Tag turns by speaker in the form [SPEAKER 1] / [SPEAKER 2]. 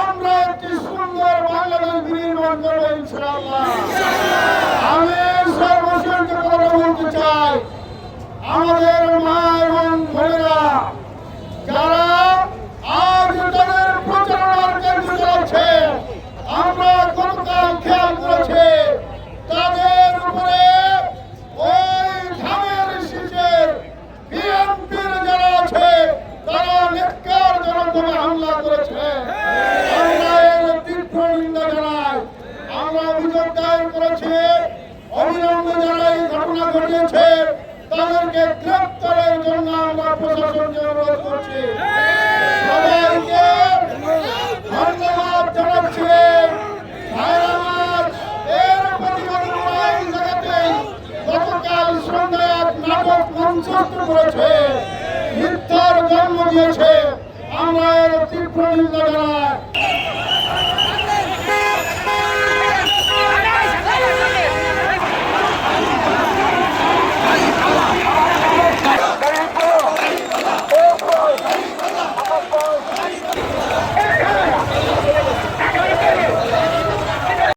[SPEAKER 1] আমরা একটি সুন্দর বাংলাদেশ বিনির্মাণ করব ইনশাআল্লাহ। আমি সর্বশেষ কথা বলতে চাই। আমাদের মা করেছে। আমরা নিন্দা জানাই, আমরা অভিযোগ দায়ের করেছি অবিলম্বে যারা এই ঘটনা ঘটিয়েছে। তাদেরকে গ্রেপ্তারের জন্য আমরা প্রশাসনকে অনুরোধ করছি। সবাইকে ধন্যবাদ জানাচ্ছি। গতকাল সন্ধ্যায় নাটক মঞ্চস্থ করেছে। মিথ্যার জন্ম দিয়েছে। প্রণীত করা